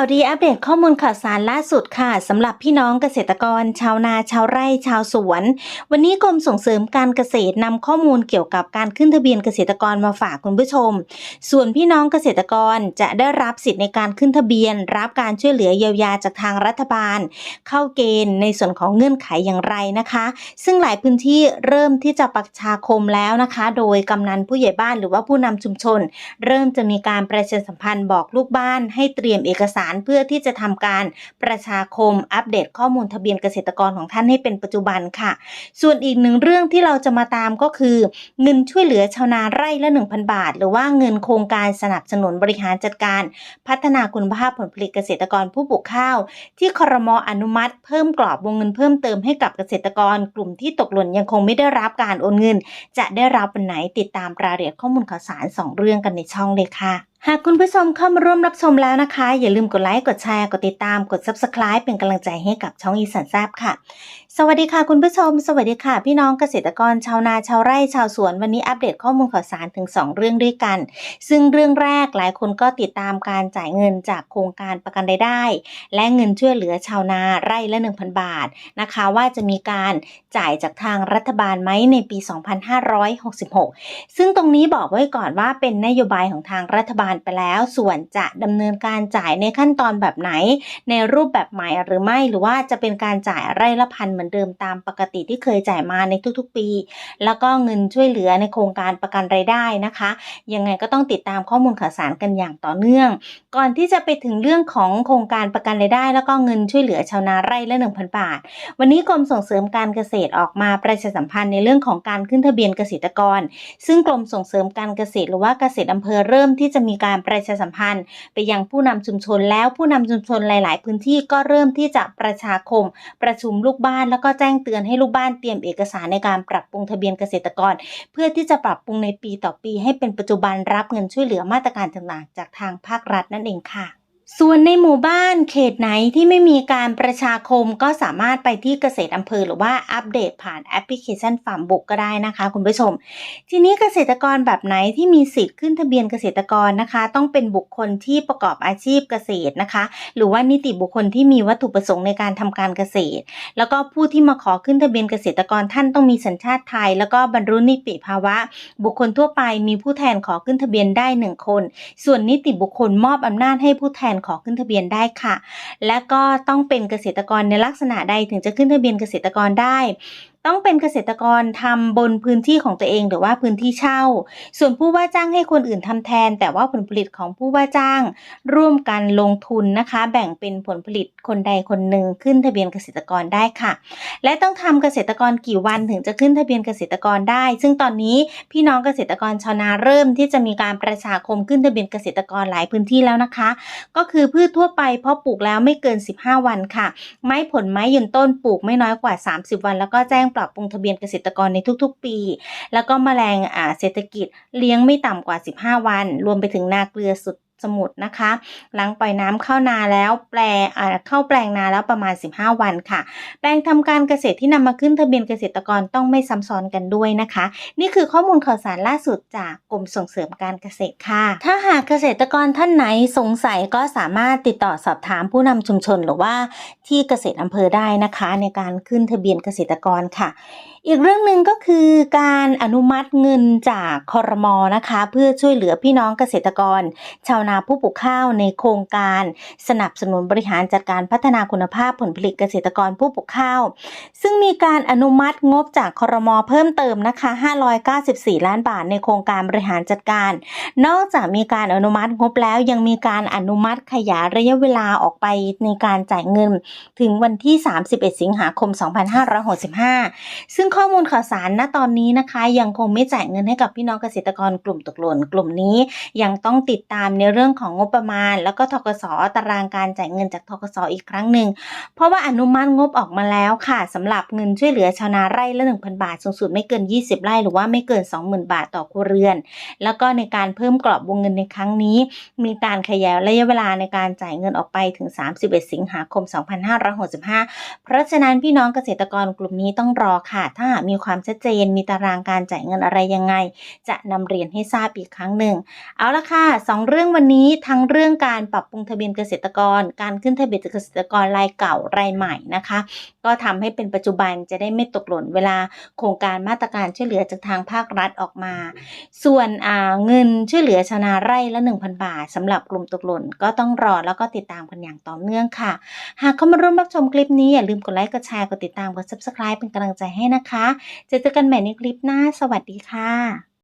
ข่าวดีอัปเดตข้อมูลข่าวสารล่าสุดค่ะสำหรับพี่น้องเกษตรกร ชาวนาชาวไร่ชาวสวน วันนี้กรมส่งเสริมการเกษตรนำข้อมูลเกี่ยวกับการขึ้นทะเบียนเกษตรกรมาฝากคุณผู้ชม ส่วนพี่น้องเกษตรกรจะได้รับสิทธิ์ในการขึ้นทะเบียน รับการช่วยเหลือเยียวยาจากทางรัฐบาล เข้าเกณฑ์ในส่วนของเงื่อนไขอย่างไรนะคะ ซึ่งหลายพื้นที่เริ่มที่จะประชาคมแล้วนะคะ โดยกำนันผู้ใหญ่บ้านหรือว่าผู้นำชุมชน เริ่มจะมีการประชาสัมพันธ์บอกลูกบ้านให้เตรียมเอกสารเพื่อที่จะทำการประชาคมอัปเดตข้อมูลทะเบียนเกษตรกรของท่านให้เป็นปัจจุบันค่ะ ส่วนอีกหนึ่งเรื่องที่เราจะมาตามก็คือ เงินช่วยเหลือชาวนาไร่ละ 1,000 บาท หรือว่าเงินโครงการสนับสนุนบริหารจัดการ พัฒนาคุณภาพผลผลิตเกษตรกรผู้ปลูกข้าว ที่ครมอนุมัติ เพิ่มกรอบวงเงินเพิ่มเติมให้กับเกษตรกร กลุ่มที่ตกหล่นยังคงไม่ได้รับการโอนเงิน จะได้รับวันไหนติดตามรายละเอียดข้อมูลข่าวสาร 2 เรื่องกันในช่องเลยค่ะ หากคุณผู้ชมเข้ามาร่วมรับชมแล้วนะคะ อย่าลืมกดไลค์ กดแชร์ กดติดตาม กด Subscribe เป็นกำลังใจให้กับช่องอีสานแซบค่ะสวัสดีค่ะคุณผู้ชม สวัสดีค่ะ พี่น้องเกษตรกรชาวนาชาวไร่ชาวสวนวันนี้อัปเดตข้อมูลข่าวสารถึง 2 เรื่องด้วยกัน ซึ่งเรื่องแรกหลายคนก็ติดตามการจ่ายเงินจากโครงการประกันรายได้ และเงินช่วยเหลือชาวนาไร่ละ 1,000 บาทนะคะ ว่าจะมีการจ่ายจากทางรัฐบาลไหมในปี 2566 ซึ่งตรงนี้บอกไว้ก่อนว่าเป็นนโยบายของทางรัฐบาลไปแล้ว ส่วนจะดำเนินการจ่ายในขั้นตอนแบบไหน ในรูปแบบใหม่หรือไม่หรือว่าจะเป็นการจ่ายไร่ละพันเหมือนเดิมตามปกติที่เคยจ่ายมาในทุกๆปี แล้วก็เงินช่วยเหลือในโครงการประกันรายได้นะคะ ยังไงก็ต้องติดตามข้อมูลข่าวสารกันอย่างต่อเนื่อง ก่อนที่จะไปถึงเรื่องของโครงการประกันรายได้ แล้วก็เงินช่วยเหลือชาวนาไร่ละ1,000บาท วันนี้กรมส่งเสริมการเกษตรออกมาประชาสัมพันธ์ในเรื่องของการขึ้นทะเบียนเกษตรกร ซึ่งกรมส่งเสริมการเกษตรหรือว่าเกษตรอำเภอเริ่มที่จะมีการประชาสัมพันธ์ ไปยังผู้นำชุมชนแล้วผู้นำชุมชนหลาย ๆ พื้นที่ก็เริ่มที่จะประชาคม ประชุมลูกบ้านแล้วก็แจ้งเตือนให้ลูกบ้านเตรียมเอกสารในการปรับปรุงทะเบียนเกษตรกร เพื่อที่จะปรับปรุงในปีต่อปี ให้เป็นปัจจุบันรับเงินช่วยเหลือมาตรการต่างๆ จากทางภาครัฐนั่นเองค่ะ ส่วนในหมู่บ้านเขตไหนที่ไม่มีการประชาคมก็สามารถไปที่เกษตรอำเภอหรือว่าอัปเดตผ่านแอปพลิเคชันฟาร์มบุกก็ได้นะคะ คุณผู้ชม ทีนี้เกษตรกรแบบไหนที่มีสิทธิ์ขึ้นทะเบียนเกษตรกรนะคะ ต้องเป็นบุคคลที่ประกอบอาชีพเกษตรนะคะ หรือว่านิติบุคคลที่มีวัตถุประสงค์ในการทำการเกษตร แล้วก็ผู้ที่มาขอขึ้นทะเบียนเกษตรกรท่านต้องมีสัญชาติไทย แล้วก็บรรลุนิติภาวะ บุคคลทั่วไปมีผู้แทนขอขึ้นทะเบียนได้หนึ่งคน ส่วนนิติบุคคลมอบอำนาจให้ผู้แทนขอขึ้นทะเบียนได้ค่ะ และก็ต้องเป็นเกษตรกรในลักษณะใดถึงจะขึ้นทะเบียนเกษตรกรได้ ต้องเป็นเกษตรกรทำบนพื้นที่ของตัวเองหรือว่าพื้นที่เช่า ส่วนผู้ว่าจ้างให้คนอื่นทำแทน แต่ว่าผลผลิตของผู้ว่าจ้าง ร่วมกันลงทุนนะคะ แบ่งเป็นผลผลิตคนใดคนหนึ่งขึ้นทะเบียนเกษตรกรได้ค่ะ และต้องทำเกษตรกรกี่วันถึงจะขึ้นทะเบียนเกษตรกรได้ ซึ่งตอนนี้พี่น้องเกษตรกรชาวนาเริ่มที่จะมีการประชาคมขึ้นทะเบียนเกษตรกรหลายพื้นที่แล้วนะคะ ก็คือพืชทั่วไปเพาะปลูกแล้วไม่เกิน 15 วันค่ะ ไม้ผลไม้ยืนต้นปลูกไม่น้อยกว่า 30 วัน แล้วก็แจ้งปรับปรุงทะเบียนเกษตรกรในทุกๆ ปี แล้วก็แมลงอ่าเศรษฐกิจเลี้ยงไม่ต่ำกว่า 15 วัน รวมไปถึงนาเกลือสุด สมุทรนะคะหลังปล่อยน้ำเข้านาแล้วแปลเข้าแปลงนาแล้วประมาณ 15 วันค่ะ แปลงทำการเกษตรที่นำมาขึ้นทะเบียนเกษตรกรต้องไม่ซ้ำซ้อนกันด้วยนะคะ นี่คือข้อมูลข่าวสารล่าสุดจากกรมส่งเสริมการเกษตรค่ะ ถ้าหากเกษตรกรท่านไหนสงสัยก็สามารถติดต่อสอบถามผู้นำชุมชนหรือว่าที่เกษตรอำเภอได้นะคะ ในการขึ้นทะเบียนเกษตรกรค่ะอีกเรื่องหนึ่งก็คือการอนุมัติเงินจากคอรมอนะคะ เพื่อช่วยเหลือพี่น้องเกษตรกร ชาวนาผู้ปลูกข้าวในโครงการ สนับสนุนบริหารจัดการพัฒนาคุณภาพผลผลิตเกษตรกรผู้ปลูกข้าว ซึ่งมีการอนุมัติงบจากคอรมอเพิ่มเติมนะคะ 594 ล้านบาทในโครงการบริหารจัดการ นอกจากมีการอนุมัติงบแล้วยังมีการอนุมัติขยายระยะเวลาออกไปในการจ่ายเงิน ถึงวันที่ 31 สิงหาคม 2565 ซึ่งข้อมูลข่าวสารณตอนนี้นะคะ ยังคงไม่จ่ายเงินให้กับพี่น้องเกษตรกรกลุ่มตกหล่นกลุ่มนี้ยังต้องติดตามในเรื่องของงบประมาณ แล้วก็ทกสตารางการจ่ายเงินจากทกสอีกครั้งหนึ่งเพราะว่าอนุมัติงบออกมาแล้วค่ะสำหรับเงินช่วยเหลือชาวนาไร่ละ 1,000 บาทสูงสุดไม่เกิน 20 ไร่หรือว่าไม่เกิน 20,000 บาทต่อครัวเรือน แล้วก็ในการเพิ่มกรอบวงเงินในครั้งนี้ มีการขยายระยะเวลาในการจ่ายเงินออกไปถึง 31 สิงหาคม 2565 เพราะฉะนั้นพี่น้องเกษตรกรกลุ่มนี้ต้องรอค่ะ ถ้ามีความชัดเจนมีตารางการจ่ายเงินอะไรยังไง จะนำเรียนให้ทราบอีกครั้งหนึ่ง เอาละค่ะสองเรื่องวันนี้ทั้งเรื่องการปรับปรุงทะเบียนเกษตรกร การขึ้นทะเบียนเกษตรกรรายเก่ารายใหม่นะคะ ก็ทำให้เป็นปัจจุบันจะได้ไม่ตกหล่นเวลาโครงการมาตรการช่วยเหลือจากทางภาครัฐออกมา ส่วนเงินช่วยเหลือชาวนาไร่ละ 1,000 บาทสำหรับกลุ่มตกหล่นก็ต้องรอแล้วก็ติดตามกันอย่างต่อเนื่องค่ะ หากเข้ามาร่วมรับชมคลิปนี้อย่าลืมกดไลค์กดแชร์กดติดตามกด subscribe เป็นกำลังใจให้นะคะ เจอกันใหม่ในคลิปหน้า สวัสดีค่ะ